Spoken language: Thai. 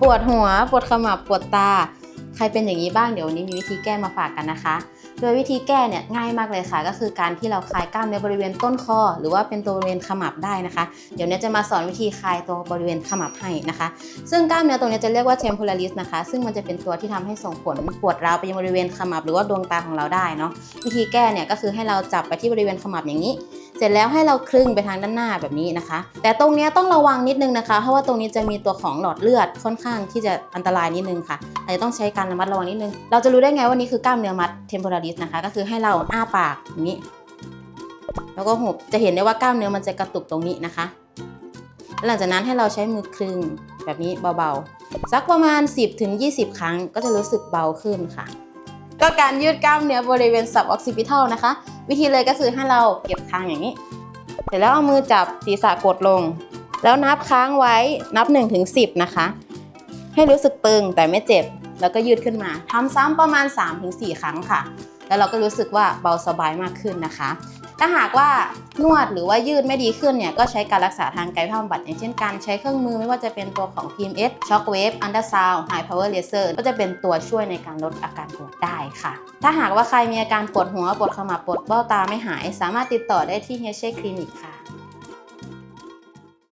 ปวดหัว ปวดขมับ ปวดตา ใครเป็นอย่างนี้บ้าง เดี๋ยววันนี้มีวิธีแก้มาฝากกันนะคะ โดยวิธีแก้เนี่ยง่ายมากเลยค่ะ ก็คือการที่เราคลายกล้ามเนื้อบริเวณต้นคอ หรือว่าเป็นตัวบริเวณขมับได้นะคะ เดี๋ยวเนี้จะมาสอนวิธีคลายตัวบริเวณขมับให้นะคะ ซึ่งกล้ามเนื้อตรงเนี้ยจะเรียกว่า temporalis นะคะ ซึ่งมันจะเป็นตัวที่ทำให้ส่งผลปวดร้าวไปยังบริเวณขมับ หรือว่าดวงตาของเราได้เนาะ วิธีแก้เนี่ยก็คือให้เราจับไปที่บริเวณขมับอย่างนี้ เสร็จแล้วให้เราคลึงไปทางด้านหน้าแบบนี้นะคะ แต่ตรงนี้ต้องระวังนิดนึงนะคะ เพราะว่าตรงนี้จะมีตัวของหลอดเลือดค่อนข้างที่จะอันตรายนิดนึงค่ะอาจจะต้องใช้การระมัดระวังนิดนึง เราจะรู้ได้ไงว่านี่คือกล้ามเนื้อมัด temporalis นะคะ ก็คือให้เราอ้าปากอย่างนี้ แล้วก็หุบจะเห็นได้ว่ากล้ามเนื้อมันจะกระตุกตรงนี้นะคะ หลังจากนั้นให้เราใช้มือคลึงแบบนี้เบาๆสักประมาณ 10-20 ครั้งก็จะรู้สึกเบาขึ้นค่ะ ก็การยืดกล้ามเนื้อบริเวณซับออกซิพิทัลนะคะ วิธีเลยก็คือให้เราเก็บคางอย่างนี้ เสร็จแล้วเอามือจับศีรษะกดลง แล้วนับค้างไว้นับ1ถึง10นะคะ ให้รู้สึกตึงแต่ไม่เจ็บ แล้วก็ยืดขึ้นมาทำซ้ำประมาณ 3-4 ครั้งค่ะ แล้วเราก็รู้สึกว่าเบาสบายมากขึ้นนะคะ ถ้าหากว่านวดหรือว่ายืดไม่ดีขึ้นเนี่ยก็ใช้การรักษาทางกายภาพบำบัดอย่างเช่นการใช้เครื่องมือไม่ว่าจะเป็นตัวของ PMS Shockwave Ultrasound High Power Laser ก็จะเป็นตัวช่วยในการลดอาการปวดได้ค่ะ ถ้าหากว่าใครมีอาการปวดหัวปวดขมับปวดเบ้าตาไม่หาย สามารถติดต่อได้ที่ h ฮ Clinic ค่ะ